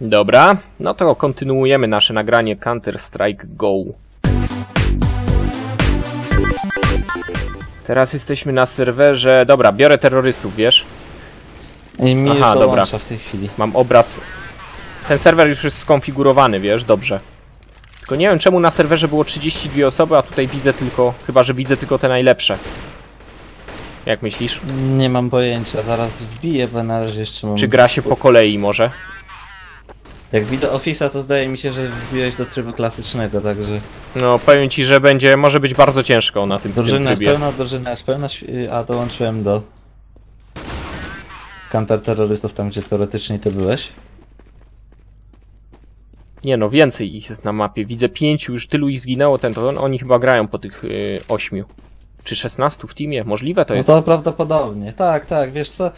Dobra, no to kontynuujemy nasze nagranie Counter-Strike Go. Teraz jesteśmy na serwerze. Dobra, biorę terrorystów, wiesz? I mi Aha, dobra. w tej chwili. Mam obraz. Ten serwer już jest skonfigurowany, wiesz, dobrze. Tylko nie wiem czemu na serwerze było 32 osoby, a tutaj widzę tylko. Chyba, że widzę tylko te najlepsze. Jak myślisz? Nie mam pojęcia, zaraz wbiję, bo na razie jeszcze mam... Czy gra się po kolei może? Jak widzę Office'a, to zdaje mi się, że wbiłeś do trybu klasycznego, także... No, powiem ci, że będzie, może być bardzo ciężko na tym, tym Drużyna jest trybie. pełna, drużyna jest pełna, świ- a dołączyłem do... Counter-terrorystów, tam gdzie teoretycznie ty byłeś. Nie no, więcej ich jest na mapie. Widzę pięciu, już tylu ich zginęło, ten to on, oni chyba grają po tych y, ośmiu. Czy 16 w teamie? Możliwe to No jest? to prawdopodobnie, tak, tak, wiesz co...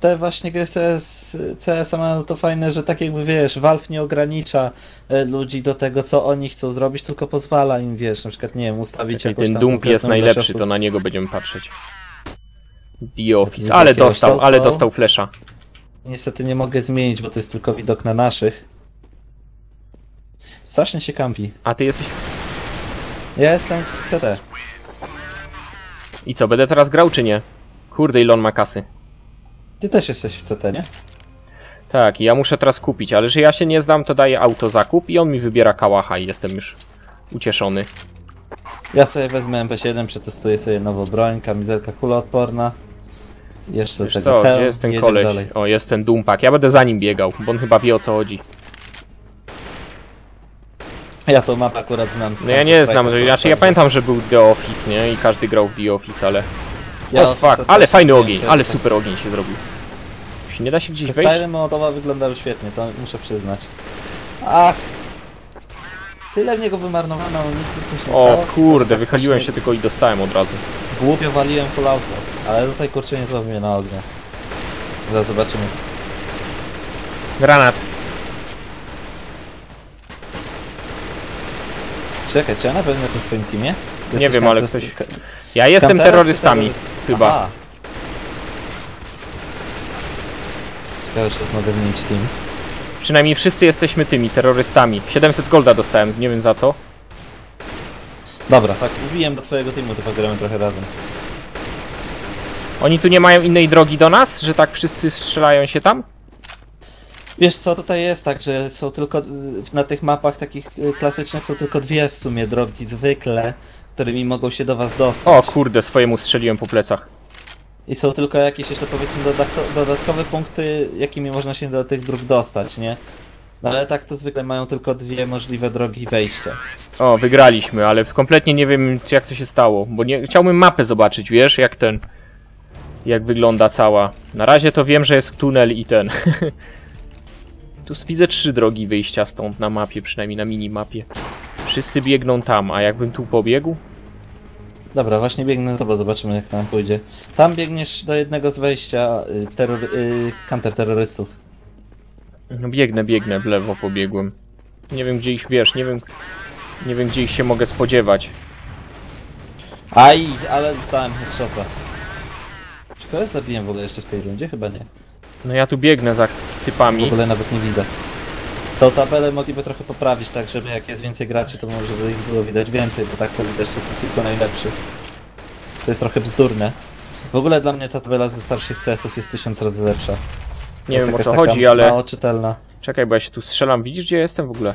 Te właśnie gry CS, CS mają to fajne, że tak jakby wiesz, Valve nie ogranicza e, ludzi do tego, co oni chcą zrobić, tylko pozwala im, wiesz, na przykład, nie wiem, ustawić jakąś ten tam Dump jest najlepszy, to na niego będziemy patrzeć. The Office, ale dostał, ale dostał flesza. Niestety nie mogę zmienić, bo to jest tylko widok na naszych. Strasznie się kampi. A ty jesteś... Ja jestem w CT. I co, będę teraz grał czy nie? Kurde, ile on ma kasy. Ty też jesteś w CT, nie? Tak, i ja muszę teraz kupić, ale że ja się nie znam, to daję autozakup i on mi wybiera kałacha i jestem już ucieszony. Ja sobie wezmę MP7, przetestuję sobie nową broń, kamizelka kuloodporna. Jeszcze Wiesz tego co, gdzie jest ten koleś? dalej. O, jest ten Dumpak. Ja będę za nim biegał, bo on chyba wie o co chodzi. Ja tą mapę akurat znam. No ja nie znam, znaczy ja pamiętam, że był The Office, nie? I każdy grał w The Office, ale... Ja fuck, ale fajny ogień, ale super ogień się zrobił. Nie da się gdzieś wejść? Fajne mołotowa wyglądały świetnie, to muszę przyznać. Ach! Tyle w niego wymarnowano, nic się nie O kurde, wychyliłem się tylko i dostałem od razu. Głupio waliłem full auto, ale tutaj kurczę nie złapię mnie na ogniu. Zaraz zobaczymy. Granat. Czekaj, czy ja na pewno jestem w twoim teamie? Nie wiem, ale to- ktoś... Ja jestem terrorystami, terroryst- chyba. Aha. Ciekawe, czy mogę zmienić team. Przynajmniej wszyscy jesteśmy tymi terrorystami. 700 golda dostałem, nie wiem za co. Dobra, tak, ubiłem do twojego teamu, to pogramy trochę razem. Oni tu nie mają innej drogi do nas, że tak wszyscy strzelają się tam? Wiesz co, tutaj jest tak, że są tylko na tych mapach takich y, klasycznych są tylko dwie w sumie drogi zwykle, którymi mogą się do was dostać. O kurde, swojemu strzeliłem po plecach. I są tylko jakieś jeszcze powiedzmy dodatko- dodatkowe punkty, jakimi można się do tych dróg dostać, nie? No ale tak to zwykle mają tylko dwie możliwe drogi wejścia. O, wygraliśmy, ale kompletnie nie wiem jak to się stało, bo nie chciałbym mapę zobaczyć, wiesz, jak ten jak wygląda cała. Na razie to wiem, że jest tunel i ten. tu widzę trzy drogi wyjścia stąd na mapie, przynajmniej na minimapie. Wszyscy biegną tam, a jakbym tu pobiegł? Dobra, właśnie biegnę za tobą, zobaczymy jak tam pójdzie. Tam biegniesz do jednego z wejścia y, terror, y, counterterrorystów. No biegnę, biegnę, w lewo pobiegłem. Nie wiem gdzie ich, wiesz, nie wiem... Nie wiem gdzie ich się mogę spodziewać. Aj, ale dostałem headshota. Czy kogoś zabiłem w ogóle jeszcze w tej rundzie? Chyba nie. No ja tu biegnę za W typami. ogóle nawet nie widzę. Tą tabelę mogliby trochę poprawić, tak żeby jak jest więcej graczy, to może by ich było widać więcej, bo tak to widać tylko, tylko najlepszych. To jest trochę bzdurne. W ogóle dla mnie ta tabela ze starszych CS-ów jest tysiąc razy lepsza. Nie Jest wiem o co chodzi, ale... Mało czytelna. Czekaj, bo ja się tu strzelam. Widzisz gdzie jestem w ogóle?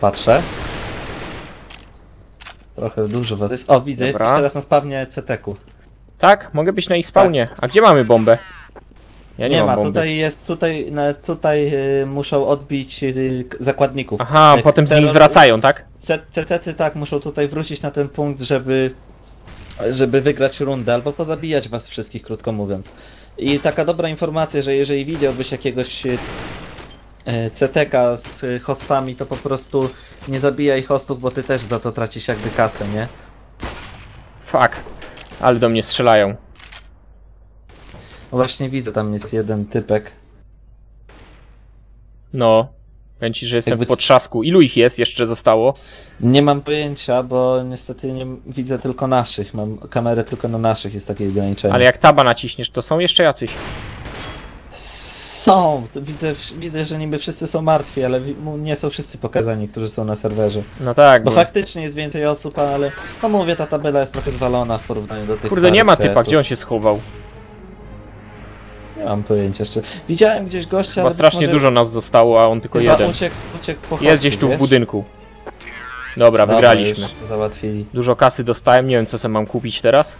Patrzę. Trochę dużo was jest. O, widzę, Dobra. jesteś teraz na spawnie CT-ku. Tak? Mogę być na ich spawnie. A gdzie mamy bombę? Ja nie, nie ma, bomby. tutaj jest, tutaj, tutaj y, muszą odbić y, zakładników. Aha, Jak potem z nimi terror- wracają, tak? C- CT tak muszą tutaj wrócić na ten punkt, żeby żeby wygrać rundę albo pozabijać was wszystkich, krótko mówiąc. I taka dobra informacja, że jeżeli widziałbyś jakiegoś e, CTK z hostami, to po prostu nie zabijaj hostów, bo ty też za to tracisz jakby kasę, nie? Fuck. Ale do mnie strzelają. No właśnie widzę, tam jest jeden typek. No. Powiem ci, że jestem Jakby- w potrzasku. Ilu ich jest jeszcze zostało? Nie mam pojęcia, bo niestety nie widzę tylko naszych. Mam kamerę tylko na naszych, jest takie ograniczenie. Ale jak taba naciśniesz, to są jeszcze jacyś. Są, to widzę, widzę, że niby wszyscy są martwi, ale nie są wszyscy pokazani, którzy są na serwerze. No tak, Bo bo... faktycznie jest więcej osób, ale no mówię, ta tabela jest trochę zwalona w porównaniu do tych Kurde, nie ma typa, CS-ów. gdzie on się schował? Mam pojęcia jeszcze. Widziałem gdzieś gościa, Chyba strasznie może dużo nas zostało, a on tylko chyba jeden. Uciekł, uciekł po Jest gdzieś tu w wiesz? budynku. Dobra, wygraliśmy. już załatwili. Dużo kasy dostałem, nie wiem co sobie mam kupić teraz.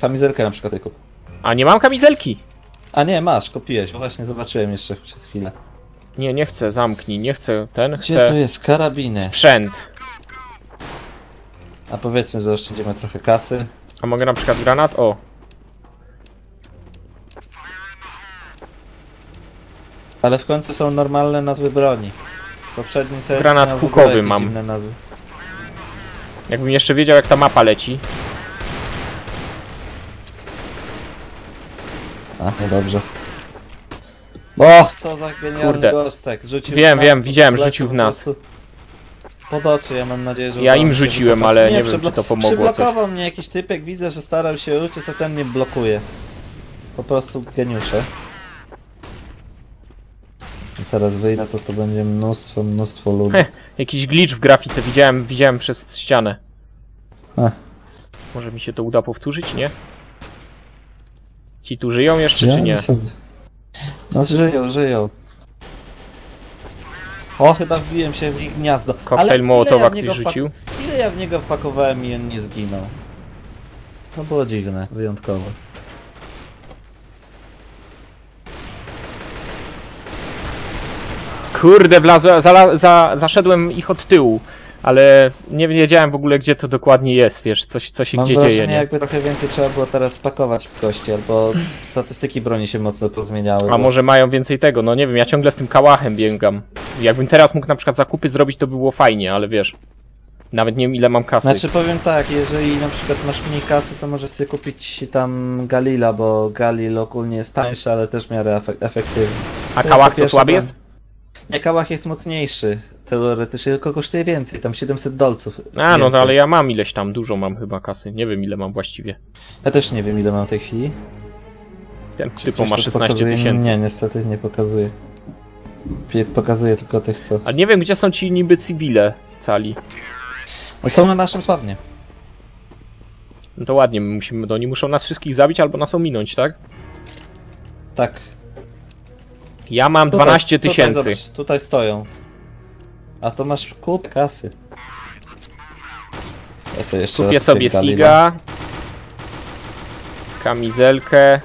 Kamizelkę na przykład kup. A nie mam kamizelki! A nie, masz, kupiłeś. bo Właśnie zobaczyłem jeszcze przez chwilę. Nie, nie chcę, zamknij, nie chcę ten, Gdzie to jest? Karabiny. sprzęt. A powiedzmy, że oszczędzimy trochę kasy. A mogę na przykład granat? O, Ale w końcu są normalne nazwy broni. Poprzedni serwer Granat miał w ogóle hukowy jakieś mam. dziwne nazwy. jakbym jeszcze wiedział jak ta mapa leci. A, niedobrze. O, co za genialny Kurde. gostek. Rzucił Wiem, w nas, wiem, widziałem, rzucił w po nas. prostu Pod oczy, ja mam nadzieję, że Ja udało im się rzuciłem, wycofać. ale nie wiem, przyblo- czy to pomogło coś. Przyblokował mnie jakiś typek, widzę, że starał się uciec, a ten mnie blokuje. Po prostu geniusze. Teraz wyjdę, to to będzie mnóstwo, mnóstwo ludzi. Heh. Jakiś glitch w grafice, widziałem, widziałem przez ścianę. Ech. Może mi się to uda powtórzyć, nie? Ci tu żyją jeszcze, czy Ja nie? Sobie... No żyją, żyją. O, chyba wbiłem się w ich gniazdo. Koktajl Mołotowa ja ktoś rzucił. Ile ja w niego wpakowałem i on nie zginął? To było dziwne, wyjątkowo. Kurde, wlazłem, zala, za, zaszedłem ich od tyłu. Ale nie wiedziałem w ogóle, gdzie to dokładnie jest, wiesz, coś, co się Mam gdzie wrażenie, dzieje, nie? jakby trochę więcej trzeba było teraz pakować w kości, albo statystyki broni się mocno pozmieniały. A bo- może mają więcej tego, no nie wiem, ja ciągle z tym kałachem biegam. Jakbym teraz mógł na przykład zakupy zrobić, to by było fajnie, ale wiesz. Nawet nie wiem ile mam kasy. Znaczy powiem tak, jeżeli na przykład masz mniej kasy, to możesz sobie kupić tam Galila, bo Galil ogólnie jest tańszy, ale też w miarę efek- efektywny. A to kałach co słaby jest? Nie, Kałach jest mocniejszy, teoretycznie, tylko kosztuje więcej, tam 700 dolców. A, no więcej. to ale ja mam ileś tam, dużo mam chyba kasy. Nie wiem ile mam właściwie. Ja też nie wiem ile mam w tej chwili. Ten typu ma ktoś tu 16 pokazuje? tysięcy. Nie, niestety nie pokazuje. Pie- Pokazuje tylko tych, co... Ale nie wiem gdzie są ci niby cywile cali. Są na naszym spawnie. No to ładnie, my musimy, no oni muszą nas wszystkich zabić albo nas ominąć, tak? Tak. Ja mam Tutaj- 12 tutaj, tysięcy. zobacz, Tutaj stoją. A to masz kup kasy. Ja sobie jeszcze Kupię sobie. Siga, kamizelkę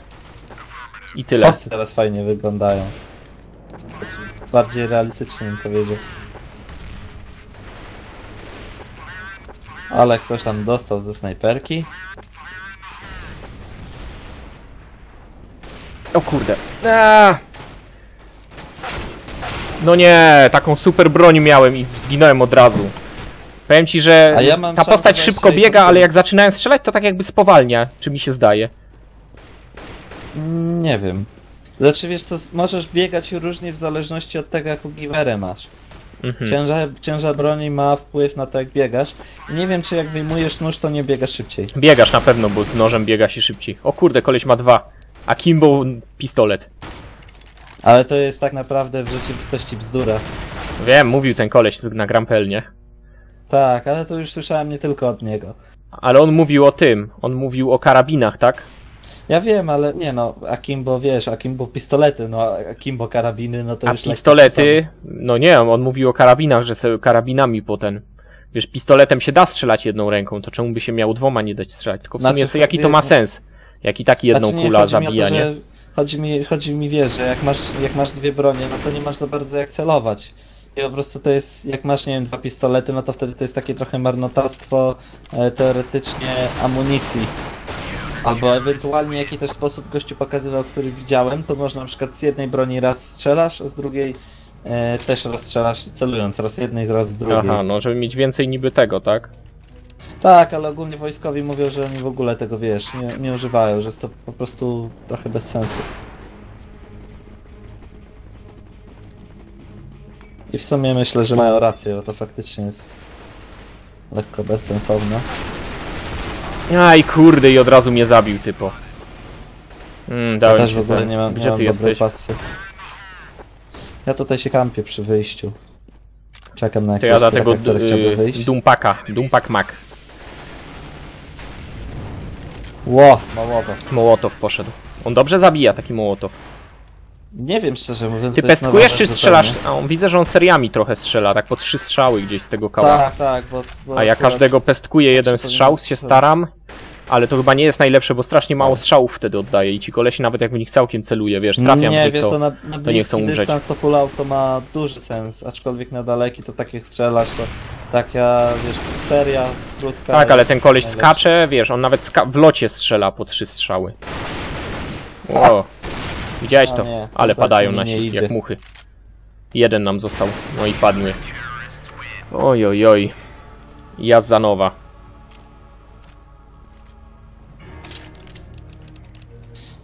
i tyle. Posty teraz fajnie wyglądają. Bardziej realistycznie bym powiedział. Ale ktoś tam dostał ze snajperki. O kurde. Aaa! No nie, taką super broń miałem i zginąłem od razu. Powiem ci, że A ja mam ta szansę postać na szybko biega, ale jak zaczynałem strzelać, to tak jakby spowalnia, czy mi się zdaje. Mm, Nie wiem. Znaczy wiesz co, możesz biegać różnie w zależności od tego jaką giwerę masz. Mhm. Ciężar, ciężar broni ma wpływ na to jak biegasz. Nie wiem czy jak wyjmujesz nóż to nie biegasz szybciej. Biegasz na pewno, bo z nożem biega się szybciej. O kurde, koleś ma dwa. A Kimbo pistolet. Ale to jest tak naprawdę w rzeczywistości bzdura. Wiem, mówił ten koleś na Grampel, nie? Tak, ale to już słyszałem nie tylko od niego. Ale on mówił o tym. On mówił o karabinach, tak? Ja wiem, ale nie no, Akimbo wiesz, Akimbo pistolety, no Akimbo karabiny, no to A już pistolety, no nie, on mówił o karabinach, że sobie karabinami po ten. Wiesz, pistoletem się da strzelać jedną ręką, to czemu by się miał dwoma nie dać strzelać? Tylko w sumie, Znaczy, co, jaki to ma sens? Jak i tak jedną Znaczy, nie, kula chodzi Chodzi mi, chodzi mi, wiesz, że jak masz, jak masz dwie bronie, no to nie masz za bardzo jak celować. I po prostu to jest, jak masz, nie wiem, dwa pistolety, no to wtedy to jest takie trochę marnotrawstwo e, teoretycznie amunicji. Albo ewentualnie jaki też sposób gościu pokazywał, który widziałem, to można na przykład z jednej broni raz strzelasz, a z drugiej e, też raz strzelasz celując, raz z jednej, raz z drugiej. Aha, no żeby mieć więcej niby tego, tak? Tak, ale ogólnie wojskowi mówią, że oni w ogóle tego, wiesz, nie, nie używają, że jest to po prostu trochę bez sensu. I w sumie myślę, że mają rację, bo to faktycznie jest lekko bezsensowne. Aj kurde, i od razu mnie zabił typo. Mm, Ja dałem też ci w ogóle ten. nie mam, Gdzie nie mam ty dobrej jesteś? pasy. Ja tutaj się kampię przy wyjściu. Czekam na To ja jakiegoś dlatego typek, który chciałby y, wyjść. Dumpaka, Dumpak Mac. Ło, Mołotow. Mołotow poszedł. On dobrze zabija, taki Mołotow. Nie wiem szczerze mówiąc. Ty to jest nowa pestkujesz czy strzelasz? A on widzę, że on seriami trochę strzela, tak po trzy strzały gdzieś z tego kała. Tak, tak, bo... bo A ja akurat- każdego pestkuję jeden powinien strzał, się strzelać. staram. Ale to chyba nie jest najlepsze, bo strasznie mało strzałów wtedy oddaje i ci kolesi nawet jak w nich całkiem celuje, wiesz, trafiam Nie, nich wiesz, to... to na, na nie bliski chcą umrzeć. dystans to full auto ma duży sens, aczkolwiek na daleki to tak jak strzelasz, to taka, wiesz, seria krótka. Tak, ale ten koleś najlepsza. skacze, wiesz, on nawet w locie strzela po trzy strzały. O, widziałeś to? nie, to Ale znaczy padają na nie jak muchy. Jeden nam został, no i padły. Oj, oj, oj. Jazanowa.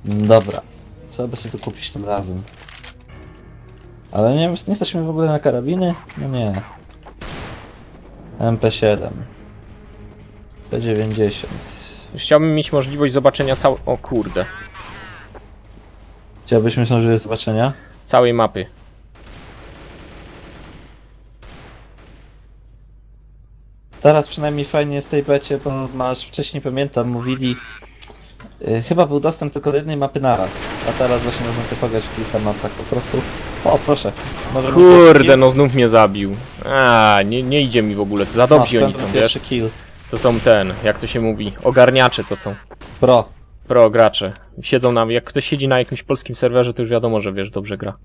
Dobra, co by sobie tu kupić tym razem? Ale nie, nie jesteśmy w ogóle na karabiny? No nie. MP7. P90. Chciałbym mieć możliwość zobaczenia całej... O kurde. Chciałbyś że jest zobaczenia? Całej mapy. Teraz przynajmniej fajnie jest w tej becie, bo masz, wcześniej pamiętam, mówili, chyba był dostęp tylko do jednej mapy naraz, a teraz właśnie można sobie pograć w kilka map tak po prostu. O, proszę. Może Kurde, no znów mnie zabił. A, nie, nie idzie mi w ogóle, za dobrzy oni są, wiesz? kill. To są ten, jak to się mówi, ogarniacze to są. Pro. Pro gracze. Siedzą nam, jak ktoś siedzi na jakimś polskim serwerze, to już wiadomo, że wiesz, dobrze gra.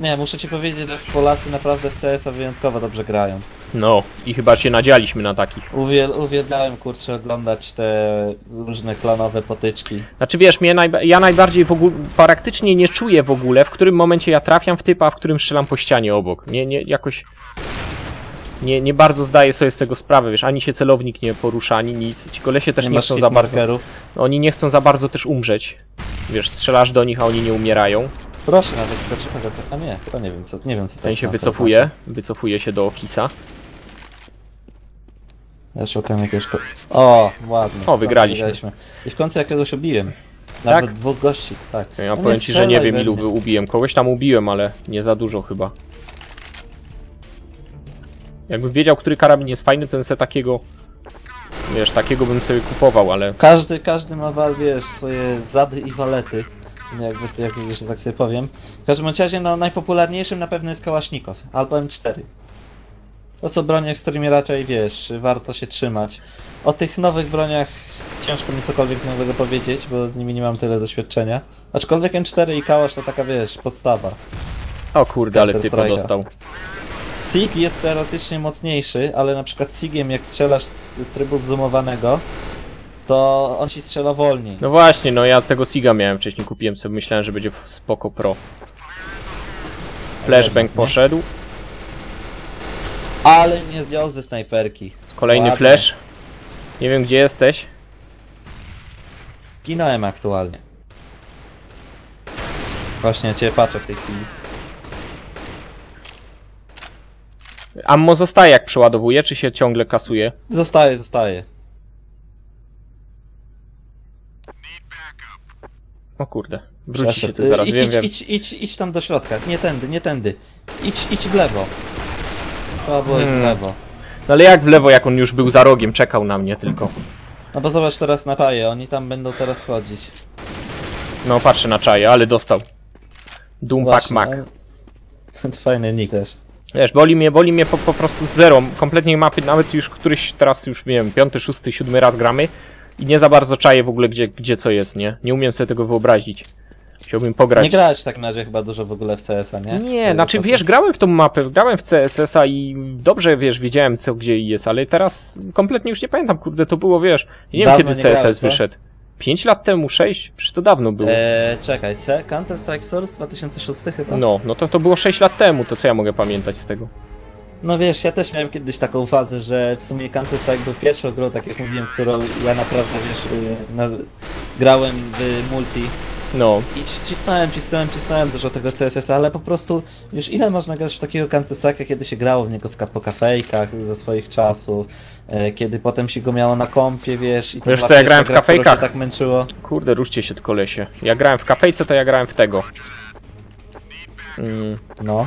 Nie, muszę ci powiedzieć, że Polacy naprawdę w CS-a wyjątkowo dobrze grają. No, i chyba się nadzialiśmy na takich. Uwiel, uwielbiałem, kurczę, oglądać te różne klanowe potyczki. Znaczy wiesz, mnie najba- ja najbardziej w ogóle, praktycznie nie czuję w ogóle, w którym momencie ja trafiam w typa, a w którym strzelam po ścianie obok. Nie, nie, jakoś... Nie, nie bardzo zdaję sobie z tego sprawę, wiesz, ani się celownik nie porusza, ani nic. Ci kolesie też nie, masz chcą za bardzo... hitmarkerów? Oni nie chcą za bardzo też umrzeć. Wiesz, strzelasz do nich, a oni nie umierają. Proszę nawet skoczyć na A nie, to nie wiem co, nie wiem co to Ten się na to wycofuje, znaczy. wycofuje się do Okisa. Ja szukam jakiegoś. Ko- o, ładnie. O, wygraliśmy. Wygraliśmy. I w końcu jakiegoś ubiłem. Tak? Nawet dwóch gości, tak. Ja No powiem ci, że nie strzelaj wiem we ilu mnie. wy- ubiłem. Kogoś tam ubiłem, ale nie za dużo chyba. Jakbym wiedział, który karabin jest fajny, to bym sobie takiego... Wiesz, takiego bym sobie kupował, ale... Każdy, każdy ma, wal- wiesz, swoje zady i walety. Jakby, jakby, że tak sobie powiem. W każdym razie, no, najpopularniejszym na pewno jest Kałasznikow, albo M4. To są bronie, z którymi raczej, wiesz, warto się trzymać. O tych nowych broniach ciężko mi cokolwiek nowego powiedzieć, bo z nimi nie mam tyle doświadczenia. Aczkolwiek M4 i Kałasz to taka, wiesz, podstawa. O kurde, ale Counter-Strike'a. dostał. SIG jest teoretycznie mocniejszy, ale na przykład SIGiem jak strzelasz z, z trybu zoomowanego, to on ci strzela wolniej. No właśnie, no ja tego Siga miałem wcześniej, kupiłem sobie, myślałem, że będzie spoko pro. Flashbang poszedł. Ale mnie zdjął ze snajperki. Kolejny Ładnie. flash. Nie wiem gdzie jesteś. Ginąłem aktualnie. Właśnie ciebie patrzę w tej chwili. Ammo zostaje jak przeładowuje, czy się ciągle kasuje? Zostaje, zostaje. O kurde, wróci się tu zaraz, idź, wiem, idź, wiem. idź, idź, idź tam do środka. Nie tędy, nie tędy. Idź, idź w lewo. To było iść w Hmm. lewo. No ale jak w lewo, jak on już był za rogiem, czekał na mnie tylko. No bo zobacz teraz na taje, oni tam będą teraz wchodzić. No patrzę na czaję, ale dostał. Doompak Właśnie, Mac. no. Fajny nick też. Wiesz, boli mnie, boli mnie po, po prostu z zero. Kompletnie mapy, nawet już któryś teraz już, nie wiem, piąty, szósty, siódmy raz gramy i nie za bardzo czaję w ogóle gdzie, gdzie co jest, nie? Nie umiem sobie tego wyobrazić. Chciałbym pograć. Nie grałeś w takim razie chyba dużo w ogóle w CS-a, nie? Nie, znaczy czasu. wiesz, grałem w tą mapę, grałem w CSS-a i dobrze, wiesz, wiedziałem co gdzie jest, ale teraz kompletnie już nie pamiętam, kurde, to było, wiesz, nie wiem Dawno kiedy nie CSS co? wyszedł. 5 lat temu, 6? Przecież to dawno było. Eee, czekaj, C? Counter Strike Source 2006 chyba? No, no to to było 6 lat temu, to co ja mogę pamiętać z tego? No wiesz, ja też miałem kiedyś taką fazę, że w sumie Counter Strike był pierwszą grą, tak jak mówiłem, którą ja naprawdę, wiesz, y, na, grałem w multi No, i ci- cisnąłem, cisnąłem, cisnąłem dużo tego CSS, ale po prostu, już ile można grać w takiego Counter Strike'a, kiedy się grało w niego w, po kafejkach ze swoich czasów, e, kiedy potem się go miało na kompie, wiesz, i Wiesz co, ja grałem w gra, kafejkach. tak męczyło. kurde, ruszcie się tylko lesie. Ja grałem w kafejce, to ja grałem w tego. Mm. No.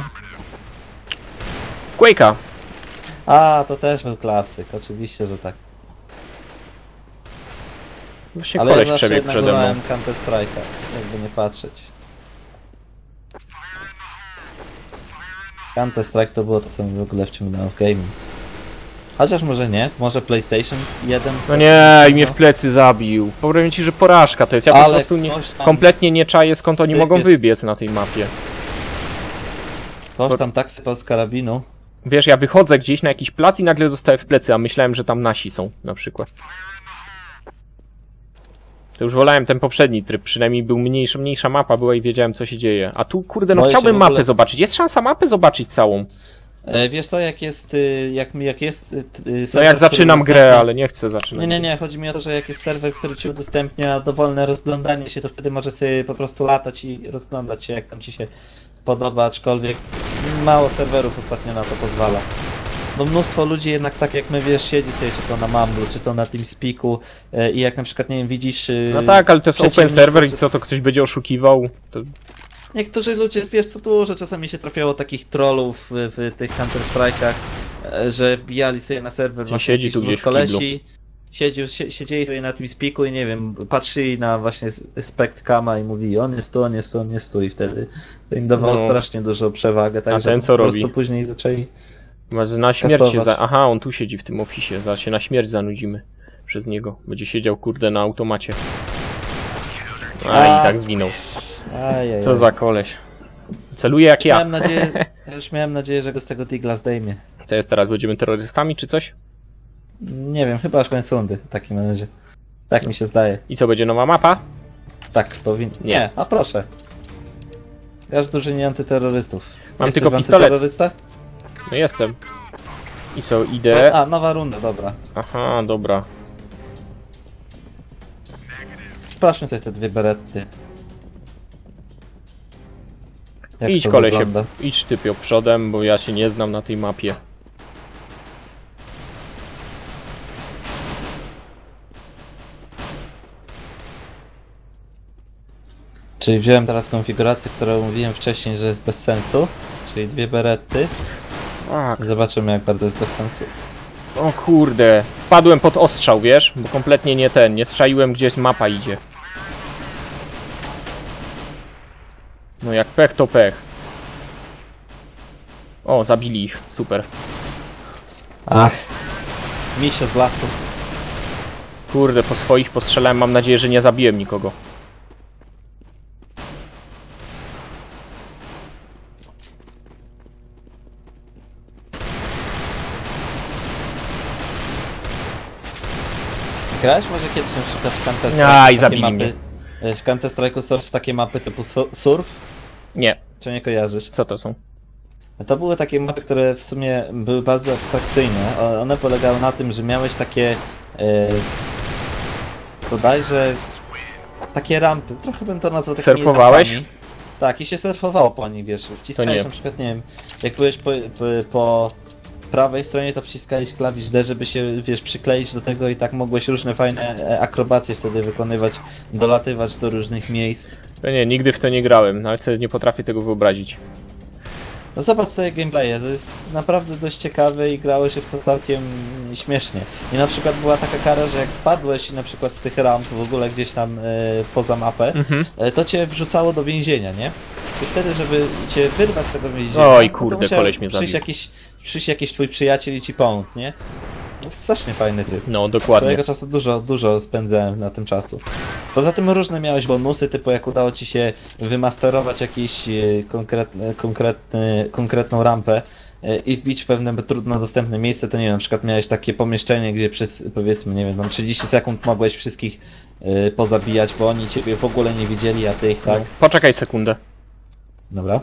Quake'a. A, to też był klasyk, oczywiście, że tak. Właśnie Ale koleś ja zawsze przebiegł przede mną. Counter Strike'a, jakby nie patrzeć. Counter Strike to było to, co mi w ogóle wciągnęło w gaming. Chociaż może nie, może PlayStation 1. No nie, i mnie w plecy zabił. Powiem ci, że porażka to jest. Ja po Ale prostu nie, kompletnie nie czaję skąd oni sypie mogą wybiec na tej mapie. Ktoś tam tak sypał z karabinu. Wiesz, ja wychodzę gdzieś na jakiś plac i nagle dostaję w plecy, a myślałem, że tam nasi są, na przykład. To już wolałem ten poprzedni tryb, przynajmniej był mniejsza, mniejsza mapa była i wiedziałem co się dzieje. A tu kurde, no chciałbym ogóle- mapę zobaczyć. Jest szansa mapę zobaczyć całą. E, wiesz co, jak jest, y, jak, jak jest... y, y, No serwer, jak który zaczynam grę, udostępnia- ale nie chcę zaczynać. Nie, nie, nie, chodzi mi o to, że jak jest serwer, który ci udostępnia dowolne rozglądanie się, to wtedy możesz sobie po prostu latać i rozglądać się, jak tam ci się podoba, aczkolwiek mało serwerów ostatnio na to pozwala. No mnóstwo ludzi jednak tak jak my, wiesz, siedzi sobie czy to na Mamblu, czy to na TeamSpeaku e, i jak na przykład, nie wiem, widzisz... No tak, ale to jest open server i co, to ktoś będzie oszukiwał? To... Niektórzy ludzie, wiesz co dużo, czasami się trafiało takich trollów w, w tych Counter Strike'ach, e, że wbijali sobie na serwer właśnie siedzi tu gdzieś kolesi, siedział, sie, siedzieli sobie na tym spiku i nie wiem, patrzyli na właśnie spekt kama i mówili on jest tu, on jest tu, on jest tu i wtedy to im dawało No. strasznie dużo przewagę, także ten co po robi? prostu później zaczęli... Na śmierć się za... Aha, on tu siedzi w tym ofisie, zaraz się na śmierć zanudzimy przez niego. Będzie siedział kurde na automacie. A, i tak zginął. Co za koleś. Celuje jak ja. Miałem nadzieję, ja już miałem nadzieję, że go z tego Digla zdejmie. To jest teraz będziemy terrorystami czy coś? Nie wiem, chyba aż koniec rundy w takim razie. Tak mi się zdaje. I co, będzie nowa mapa? Tak, powinien. Nie. A proszę. Grasz w drużynie antyterrorystów. Mam Jesteś tylko pistolet. antyterrorysta? No jestem. I co, idę... A, nowa runda, dobra. Aha, dobra. Sprawdźmy sobie te dwie beretty. Jak idź to kolesie, wygląda? idź typio przodem, bo ja się nie znam na tej mapie. Czyli wziąłem teraz konfigurację, którą mówiłem wcześniej, że jest bez sensu. Czyli dwie beretty. Tak. Zobaczymy jak bardzo jest bez sensu. O kurde. Wpadłem pod ostrzał, wiesz? Bo kompletnie nie ten, nie strzaiłem gdzieś mapa idzie. No jak pech to pech. O, zabili ich, super. Ach. Misio z lasu. Kurde, po swoich postrzelałem, mam nadzieję, że nie zabiłem nikogo. Grałeś może kiedyś na przykład w Counter Strike? Aj, zabili mapy, mnie. W Counter Strike'u surf takie mapy typu su- surf? Nie, Czy nie kojarzysz? co to są? To były takie mapy, które w sumie były bardzo abstrakcyjne. One polegały na tym, że miałeś takie. E, bodajże. takie rampy. Trochę bym to nazwał takimi Surfowałeś? rampami. Tak, i się surfowało po nich, wiesz. Wciskałeś na przykład, nie wiem, jak byłeś po, po, po prawej stronie, to wciskałeś klawisz D, żeby się, wiesz, przykleić do tego i tak mogłeś różne fajne e, akrobacje wtedy wykonywać, dolatywać do różnych miejsc. No nie, nigdy w to nie grałem, nawet sobie nie potrafię tego wyobrazić. No zobacz sobie gameplaye, to jest naprawdę dość ciekawe i grało się w to całkiem śmiesznie. I na przykład była taka kara, że jak spadłeś na przykład z tych ramp w ogóle gdzieś tam e, poza mapę, Mhm. e, to cię wrzucało do więzienia, nie? I wtedy, żeby cię wyrwać z tego więzienia, Oj, no to kurde, musiał koleś mnie przyjść zabił. jakiś, przyjść jakiś twój przyjaciel i ci pomóc, nie? No, strasznie fajny tryb. No, dokładnie. Swojego czasu dużo, dużo spędzałem na tym czasu. Poza tym różne miałeś bonusy, typu jak udało ci się wymasterować jakiś e, konkretny, konkretny, konkretną rampę e, i wbić w pewne trudno dostępne miejsce, to nie wiem, na przykład miałeś takie pomieszczenie, gdzie przez powiedzmy, nie wiem, tam 30 sekund mogłeś wszystkich e, pozabijać, bo oni ciebie w ogóle nie widzieli, a ty ich tak. Poczekaj sekundę. Dobra.